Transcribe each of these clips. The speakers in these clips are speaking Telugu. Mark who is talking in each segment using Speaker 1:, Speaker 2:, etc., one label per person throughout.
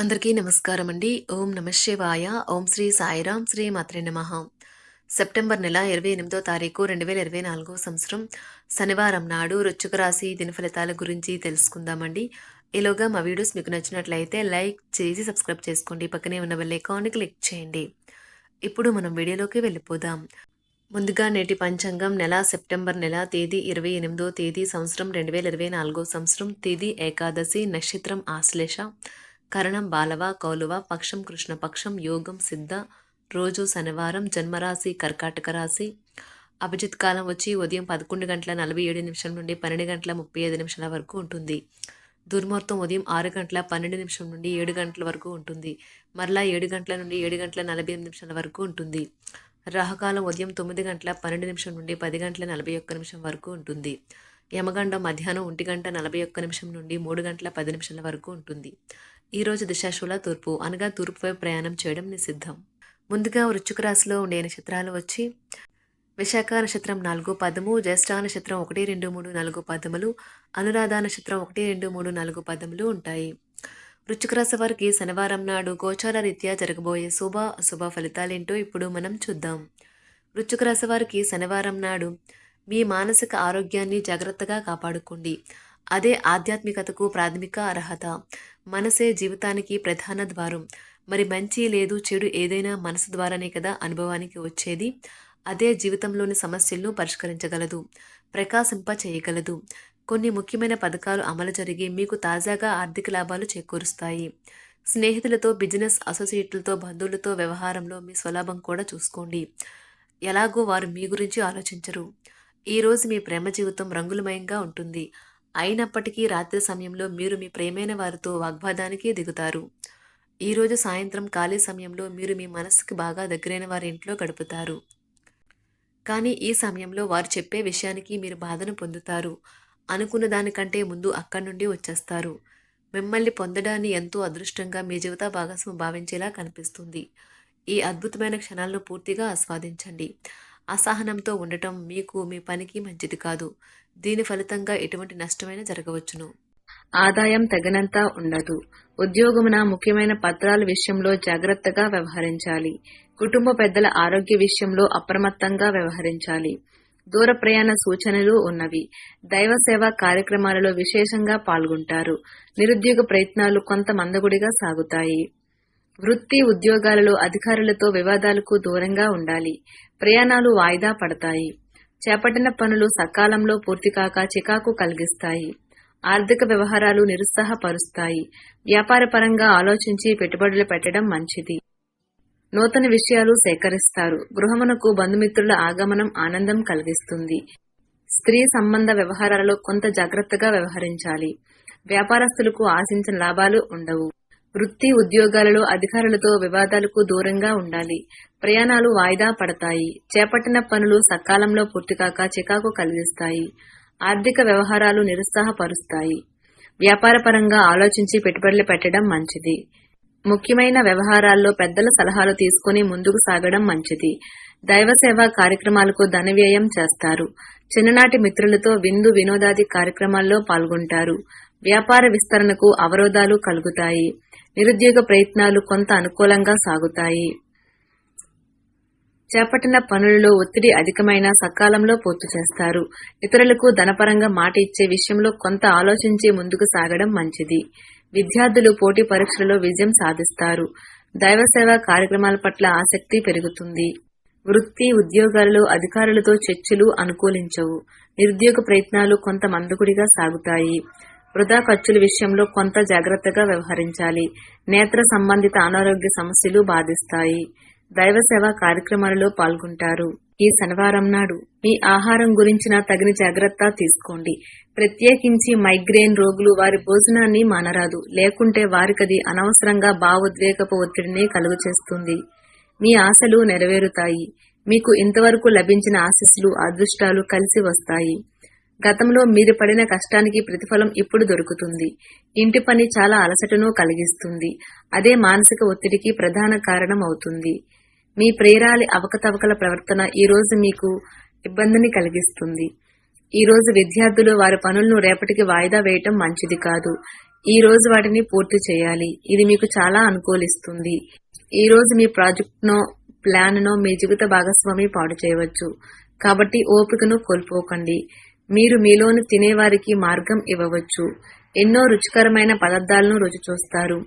Speaker 1: అందరికీ నమస్కారం అండి ఓం నమ శివాయ. ఓం శ్రీ సాయిరాం శ్రీ మాత్రే నమ. సెప్టెంబర్ నెల ఇరవై ఎనిమిదో తారీఖు రెండు వేల ఇరవై నాలుగో సంవత్సరం శనివారం నాడు రుచుక రాశి దినఫలితాల గురించి తెలుసుకుందామండి. ఈలోగా మా వీడియోస్ మీకు నచ్చినట్లయితే లైక్ చేసి సబ్స్క్రైబ్ చేసుకోండి. పక్కనే ఉన్న బెల్ ఐకాన్ని క్లిక్ చేయండి. ఇప్పుడు మనం వీడియోలోకి వెళ్ళిపోదాం. ముందుగా నేటి పంచాంగం నెల సెప్టెంబర్ నెల తేదీ ఇరవై ఎనిమిదో తేదీ సంవత్సరం రెండు వేల ఇరవై నాలుగో సంవత్సరం. తేదీ ఏకాదశి నక్షత్రం ఆశ్లేష. కరణం బాలవ కౌలువ పక్షం కృష్ణపక్షం యోగం సిద్ధ రోజు శనివారం జన్మరాశి కర్కాటక రాశి. అభిజిత్ కాలం వచ్చి ఉదయం పదకొండు గంటల నలభై ఏడు నిమిషం నుండి పన్నెండు గంటల ముప్పై ఐదు నిమిషాల వరకు ఉంటుంది. దుర్ముహూర్తం ఉదయం ఆరు గంటల పన్నెండు నిమిషం నుండి ఏడు గంటల వరకు ఉంటుంది. మరలా ఏడు గంటల నుండి ఏడు గంటల నలభై ఎనిమిది నిమిషాల వరకు ఉంటుంది. రాహకాలం ఉదయం తొమ్మిది గంటల పన్నెండు నిమిషం నుండి పది గంటల నలభై ఒక్క నిమిషం వరకు ఉంటుంది. యమగండం మధ్యాహ్నం ఒంటి గంట నలభై ఒక్క నిమిషం నుండి మూడు గంటల పది నిమిషాల వరకు ఉంటుంది. ఈ రోజు దిశాశూల తూర్పు అనగా తూర్పు వైపు ప్రయాణం చేయడం నిషిద్ధం. ముందుగా వృచ్చుక రాశిలో ఉండే నక్షత్రాలు వచ్చి విశాఖ నక్షత్రం నాలుగు పదము జ్యేష్ఠ నక్షత్రం ఒకటి రెండు మూడు నాలుగు పదములు అనురాధ నక్షత్రం ఒకటి రెండు మూడు నాలుగు పదములు ఉంటాయి. వృశ్చిక రాశి వారికి శనివారం నాడు గోచార రీత్యా జరగబోయే శుభ అశుభ ఫలితాలేంటో ఇప్పుడు మనం చూద్దాం. వృశ్చిక రాశి వారికి శనివారం నాడు మీ మానసిక ఆరోగ్యాన్ని జాగ్రత్తగా కాపాడుకోండి. అదే ఆధ్యాత్మికతకు ప్రాథమిక అర్హత. మనసే జీవితానికి ప్రధాన ద్వారం. మరి మంచి లేదు చెడు ఏదైనా మనసు ద్వారానే కదా అనుభవానికి వచ్చేది. అదే జీవితంలోని సమస్యలను పరిష్కరించగలదు. ప్రకాశింప చేయగలదు. కొన్ని ముఖ్యమైన పథకాలు అమలు జరిగి మీకు తాజాగా ఆర్థిక లాభాలు చేకూరుస్తాయి. స్నేహితులతో బిజినెస్ అసోసియేట్లతో బంధువులతో వ్యవహారంలో మీ స్వలాభం కూడా చూసుకోండి. ఎలాగో వారు మీ గురించి ఆలోచించరు. ఈరోజు మీ ప్రేమ జీవితం రంగులమయంగా ఉంటుంది. అయినప్పటికీ రాత్రి సమయంలో మీరు మీ ప్రేమైన వారితో వాగ్వాదానికి దిగుతారు. ఈరోజు సాయంత్రం ఖాళీ సమయంలో మీరు మీ మనసుకు బాగా దగ్గరైన వారి ఇంట్లో గడుపుతారు. కానీ ఈ సమయంలో వారు చెప్పే విషయానికి మీరు బాధను పొందుతారు. అనుకున్న దానికంటే ముందు అక్కడి నుండి వచ్చేస్తారు. మిమ్మల్ని పొందడాన్ని ఎంతో అదృష్టంగా మీ జీవిత భాగస్వామి భావించేలా కనిపిస్తుంది. ఈ అద్భుతమైన క్షణాలను పూర్తిగా ఆస్వాదించండి. అసహనంతో ఉండటం మీకు మీ పనికి మంచిది కాదు. దీని ఫలితంగా ఎటువంటి నష్టమైనా జరగవచ్చును. ఆదాయం తగినంత ఉండదు. ఉద్యోగమున ముఖ్యమైన పత్రాల విషయంలో జాగ్రత్తగా వ్యవహరించాలి. కుటుంబ పెద్దల ఆరోగ్య విషయంలో అప్రమత్తంగా వ్యవహరించాలి. దూర ప్రయాణ సూచనలు ఉన్నవి. దైవ సేవా కార్యక్రమాలలో విశేషంగా పాల్గొంటారు. నిరుద్యోగ ప్రయత్నాలు కొంత మందగుడిగా సాగుతాయి. వృత్తి ఉద్యోగాలలో అధికారులతో వివాదాలకు దూరంగా ఉండాలి. ప్రయాణాలు వాయిదా పడతాయి. చేపట్టిన పనులు సకాలంలో పూర్తి కాక చికాకు కలిగిస్తాయి. ఆర్థిక వ్యవహారాలు నిరుత్సాహపరుస్తాయి. వ్యాపారపరంగా ఆలోచించి పెట్టుబడులు పెట్టడం మంచిది. నూతన విషయాలు సేకరిస్తారు. గృహమునకు బంధుమిత్రుల ఆగమనం ఆనందం కలిగిస్తుంది. స్త్రీ సంబంధ వ్యవహారాలలో కొంత జాగ్రత్తగా వ్యవహరించాలి. వ్యాపారస్తులకు ఆశించిన లాభాలు ఉండవు. వృత్తి ఉద్యోగాలలో అధికారులతో వివాదాలకు దూరంగా ఉండాలి. ప్రయాణాలు వాయిదా పడతాయి. చేపట్టిన పనులు సకాలంలో పూర్తికాక చికాకు కలిగిస్తాయి. ఆర్థిక వ్యవహారాలు నిరుత్సాహపరుస్తాయి. వ్యాపారపరంగా ఆలోచించి పెట్టుబడులు పెట్టడం మంచిది. ముఖ్యమైన వ్యవహారాల్లో పెద్దల సలహాలు తీసుకుని ముందుకు సాగడం మంచిది. దైవసేవా కార్యక్రమాలకు ధన వ్యయం చేస్తారు. చిన్ననాటి మిత్రులతో విందు వినోదాది కార్యక్రమాల్లో పాల్గొంటారు. వ్యాపార విస్తరణకు అవరోధాలు కలుగుతాయి. నిరుద్యోగ ప్రయత్నాలు కొంత అనుకూలంగా సాగుతాయి. చేపట్టిన పనులలో ఒత్తిడి అధికమైన సకాలంలో పూర్తి చేస్తారు. ఇతరులకు ధనపరంగా మాట ఇచ్చే విషయంలో కొంత ఆలోచించి ముందుకు సాగడం మంచిది. విద్యార్థులు పోటీ పరీక్షలలో విజయం సాధిస్తారు. దైవ సేవ కార్యక్రమాల పట్ల ఆసక్తి పెరుగుతుంది. వృత్తి ఉద్యోగాలలో అధికారులతో చర్చలు అనుకూలించవు. నిరుద్యోగ ప్రయత్నాలు కొంత మందకుడిగా సాగుతాయి. వృధా ఖర్చుల విషయంలో కొంత జాగ్రత్తగా వ్యవహరించాలి. నేత్ర సంబంధిత అనారోగ్య సమస్యలు బాధిస్తాయి. దైవ సేవా కార్యక్రమాలలో పాల్గొంటారు. ఈ శనివారం నాడు మీ ఆహారం గురించిన తగిన జాగ్రత్త తీసుకోండి. ప్రత్యేకించి మైగ్రేన్ రోగులు వారి భోజనాన్ని మానరాదు. లేకుంటే వారికది అనవసరంగా భావోద్వేగపు ఒత్తిడిని కలుగు చేస్తుంది మీ ఆశలు నెరవేరుతాయి. మీకు ఇంతవరకు లభించిన ఆశస్సులు అదృష్టాలు కలిసి వస్తాయి. గతంలో మీరు పడిన కష్టానికి ప్రతిఫలం ఇప్పుడు దొరుకుతుంది. ఇంటి పని చాలా అలసటను కలిగిస్తుంది. అదే మానసిక ఒత్తిడికి ప్రధాన కారణం అవుతుంది. మీ ప్రేరాలి అవకతవకల ప్రవర్తన ఈ రోజు మీకు ఇబ్బందిని కలిగిస్తుంది. ఈ రోజు విద్యార్థులు వారి పనులను రేపటికి వాయిదా వేయటం మంచిది కాదు. ఈ రోజు వాటిని పూర్తి చేయాలి. ఇది మీకు చాలా అనుకూలిస్తుంది. ఈ రోజు మీ ప్రాజెక్ట్నో ప్లాన్నో మీ జీవిత భాగస్వామి పాడు చేయవచ్చు. కాబట్టి ఓపికను కోల్పోకండి. మీరు మీలోని తినేవారికి మార్గం ఇవ్వవచ్చు. ఎన్నో రుచికరమైన పదార్థాలను రుచి చూస్తారు.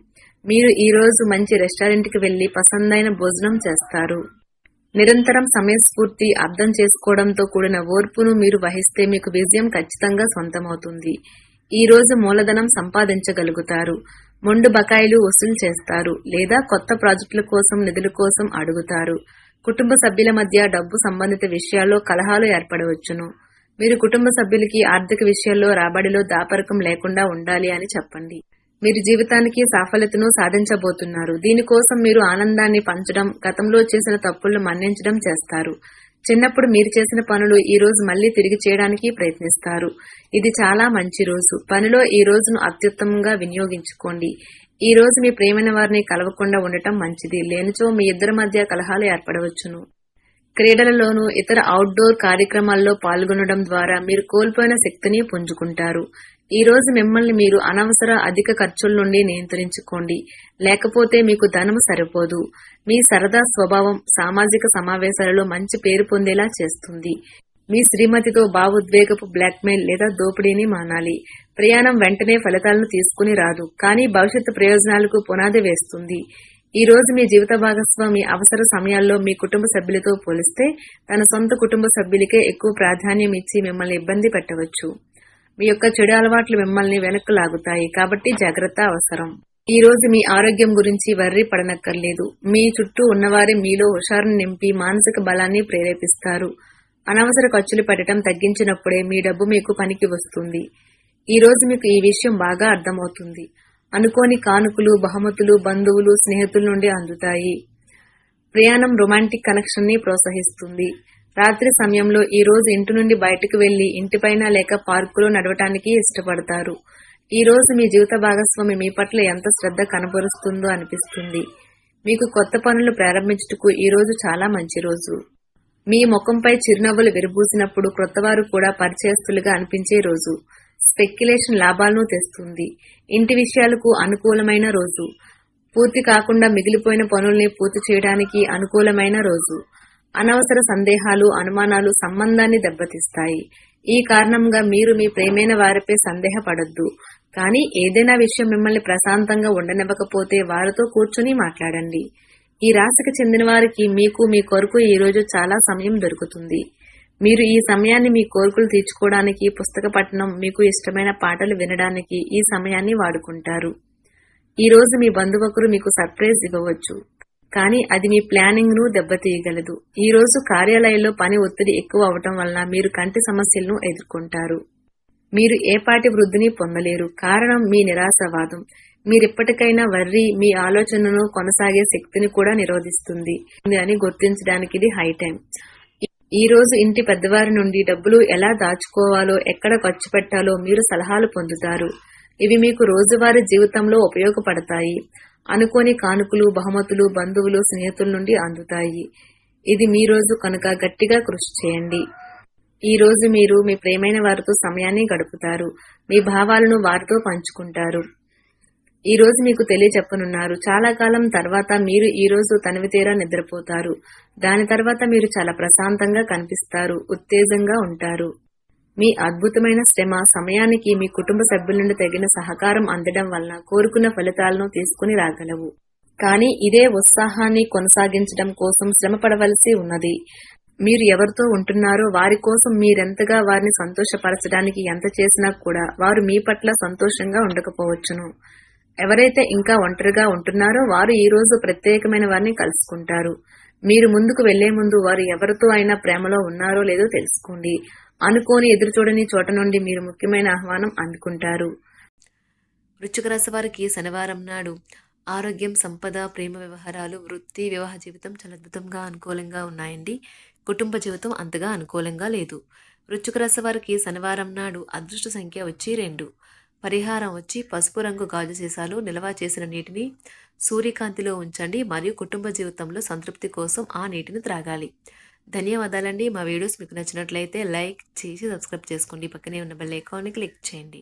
Speaker 1: మీరు ఈరోజు మంచి రెస్టారెంట్కి వెళ్ళి పసందైన భోజనం చేస్తారు. నిరంతరం సమయస్ఫూర్తి అర్థం చేసుకోవడంతో కూడిన ఓర్పును మీరు వహిస్తే మీకు విజయం ఖచ్చితంగా సొంతమవుతుంది. ఈ రోజు మూలధనం సంపాదించగలుగుతారు. మొండు బకాయిలు వసూలు చేస్తారు లేదా కొత్త ప్రాజెక్టుల కోసం నిధుల కోసం అడుగుతారు. కుటుంబ సభ్యుల మధ్య డబ్బు సంబంధిత విషయాల్లో కలహాలు ఏర్పడవచ్చును. మీరు కుటుంబ సభ్యులకి ఆర్థిక విషయాల్లో రాబడిలో దాపరకం లేకుండా ఉండాలి అని చెప్పండి. మీరు జీవితానికి సాఫల్యతను సాధించబోతున్నారు. దీనికోసం మీరు ఆనందాన్ని పంచడం గతంలో చేసిన తప్పులను మన్నించడం చేస్తారు. చిన్నప్పుడు మీరు చేసిన పనులు ఈ రోజు మళ్ళీ తిరిగి చేయడానికి ప్రయత్నిస్తారు. ఇది చాలా మంచి రోజు. పనిలో ఈ రోజును అత్యుత్తమంగా వినియోగించుకోండి. ఈ రోజు మీ ప్రేమైన వారిని కలవకుండా ఉండటం మంచిది. లేనిచో మీ ఇద్దరి మధ్య కలహాలు ఏర్పడవచ్చును. క్రీడలలోనూ ఇతర అవుట్డోర్ కార్యక్రమాల్లో పాల్గొనడం ద్వారా మీరు కోల్పోయిన శక్తిని పుంజుకుంటారు. ఈ రోజు మిమ్మల్ని మీరు అనవసర అధిక ఖర్చుల నుండి నియంత్రించుకోండి. లేకపోతే మీకు ధనము సరిపోదు. మీ సరదా స్వభావం సామాజిక సమావేశాలలో మంచి పేరు పొందేలా చేస్తుంది. మీ శ్రీమతితో భావోద్వేగపు బ్లాక్మెయిల్ లేదా దోపిడీని మానాలి. ప్రయాణం వెంటనే ఫలితాలను తీసుకుని రాదు. కానీ భవిష్యత్తు ప్రయోజనాలకు పునాది వేస్తుంది. ఈ రోజు మీ జీవిత భాగస్వామి అవసర సమయాల్లో మీ కుటుంబ సభ్యులతో పోలిస్తే తన సొంత కుటుంబ సభ్యులకే ఎక్కువ ప్రాధాన్యం ఇచ్చి మిమ్మల్ని ఇబ్బంది పెట్టవచ్చు. మీ యొక్క చెడు అలవాట్లు మిమ్మల్ని వెనక్కు లాగుతాయి కాబట్టి జాగ్రత్త అవసరం. ఈ రోజు మీ ఆరోగ్యం గురించి వర్రి పడనక్కర్లేదు. మీ చుట్టూ ఉన్నవారి మీలో హుషారును నింపి మానసిక బలాన్ని ప్రేరేపిస్తారు. అనవసర ఖర్చులు పెట్టడం తగ్గించినప్పుడే మీ డబ్బు మీకు పనికి వస్తుంది. ఈ రోజు మీకు ఈ విషయం బాగా అర్థమవుతుంది. అనుకోని కానుకలు బహుమతులు బంధువులు స్నేహితుల నుండి అందుతాయి. ప్రయాణం రొమాంటిక్ కనెక్షన్ని ప్రోత్సహిస్తుంది. రాత్రి సమయంలో ఈ రోజు ఇంటి నుండి బయటకు వెళ్ళి ఇంటిపైన లేక పార్కులో నడవటానికి ఇష్టపడతారు. ఈ రోజు మీ జీవిత భాగస్వామి మీ పట్ల ఎంత శ్రద్ధ కనబరుస్తుందో అనిపిస్తుంది. మీకు కొత్త పనులు ప్రారంభించుటకు ఈ రోజు చాలా మంచి రోజు. మీ ముఖంపై చిరునవ్వులు విరబూసినప్పుడు క్రొత్తవారు కూడా పరిచయస్తులుగా అనిపించే రోజు. స్పెక్యులేషన్ లాభాలను తెస్తుంది. ఇంటి విషయాలకు అనుకూలమైన రోజు. పూర్తి కాకుండా మిగిలిపోయిన పనుల్ని పూర్తి చేయడానికి అనుకూలమైన రోజు. అనవసర సందేహాలు అనుమానాలు సంబంధాన్ని దెబ్బతీస్తాయి. ఈ కారణంగా మీరు మీ ప్రేమైన వారిపై సందేహపడద్దు. కానీ ఏదైనా విషయం మిమ్మల్ని ప్రశాంతంగా ఉండనివ్వకపోతే వారితో కూర్చుని మాట్లాడండి. ఈ రాశికి చెందిన వారికి మీకు మీ కొరకు ఈ రోజు చాలా సమయం దొరుకుతుంది. మీరు ఈ సమయాన్ని మీ కోరికలు తీర్చుకోవడానికి పుస్తక పఠనం మీకు ఇష్టమైన పాటలు వినడానికి ఈ సమయాన్ని వాడుకుంటారు. ఈ రోజు మీ బంధువకులు మీకు సర్ప్రైజ్ ఇవ్వవచ్చు. కానీ అది మీ ప్లానింగ్ను దెబ్బతీయగలదు. ఈ రోజు కార్యాలయంలో పని ఒత్తిడి ఎక్కువ అవటం వలన మీరు కంటి సమస్యలను ఎదుర్కొంటారు. మీరు ఏపాటి వృద్ధిని పొందలేరు. కారణం మీ నిరాశవాదం. మీరిప్పటికైనా వర్రి మీ ఆలోచనను కొనసాగే శక్తిని కూడా నిరోధిస్తుంది అని గుర్తించడానికి ఇది హై టైం ఈ రోజు ఇంటి పెద్దవారి నుండి డబ్బులు ఎలా దాచుకోవాలో ఎక్కడ ఖర్చు పెట్టాలో మీరు సలహాలు పొందుతారు. ఇవి మీకు రోజువారీ జీవితంలో ఉపయోగపడతాయి. అనుకోని కానుకలు బహుమతులు బంధువులు స్నేహితుల నుండి అందుతాయి. ఇది మీ రోజు కనుక గట్టిగా కృషి చేయండి. ఈ రోజు మీరు మీ ప్రేమైన వారితో సమయాన్ని గడుపుతారు. మీ భావాలను వారితో పంచుకుంటారు. ఈ రోజు మీకు తెలియచెప్పనున్నారు. చాలా కాలం తర్వాత మీరు ఈ రోజు తనివితీరా నిద్రపోతారు. దాని తర్వాత మీరు చాలా ప్రశాంతంగా కనిపిస్తారు. ఉత్తేజంగా ఉంటారు. మీ అద్భుతమైన శ్రమ సమయానికి మీ కుటుంబ సభ్యుల నుండి తగిన సహకారం అందడం వలన కోరుకున్న ఫలితాలను తీసుకుని రాగలవు. కానీ ఇదే ఉత్సాహాన్ని కొనసాగించడం కోసం శ్రమ పడవలసి ఉన్నది. మీరు ఎవరితో ఉంటున్నారో వారి కోసం మీరెంతగా వారిని సంతోషపరచడానికి ఎంత చేసినా కూడా వారు మీ పట్ల సంతోషంగా ఉండకపోవచ్చును. ఎవరైతే ఇంకా ఒంటరిగా ఉంటున్నారో వారు ఈ రోజు ప్రత్యేకమైన వారిని కలుసుకుంటారు. మీరు ముందుకు వెళ్ళే ముందు వారు ఎవరితో అయినా ప్రేమలో ఉన్నారో లేదో తెలుసుకోండి. అనుకోని ఎదురుచూడని చోట నుండి మీరు ముఖ్యమైన ఆహ్వానం అందుకుంటారు. వృశ్చిక రాశి వారికి శనివారం నాడు ఆరోగ్యం సంపద ప్రేమ వ్యవహారాలు వృత్తి వివాహ జీవితం చాలా అద్భుతంగా అనుకూలంగా ఉన్నాయండి. కుటుంబ జీవితం అంతగా అనుకూలంగా లేదు. వృశ్చిక రాశి వారికి శనివారం నాడు అదృష్ట సంఖ్య వచ్చి రెండు. పరిహారం వచ్చి పసుపు రంగు గాజు సీసాలు నిల్వ చేసిన నీటిని సూర్యకాంతిలో ఉంచండి మరియు కుటుంబ జీవితంలో సంతృప్తి కోసం ఆ నీటిని త్రాగాలి. ధన్యవాదాలండి. మా వీడియోస్ మీకు నచ్చినట్లయితే లైక్ చేసి సబ్స్క్రైబ్ చేసుకోండి. పక్కనే ఉన్న బెల్ ఐకాన్ని క్లిక్ చేయండి.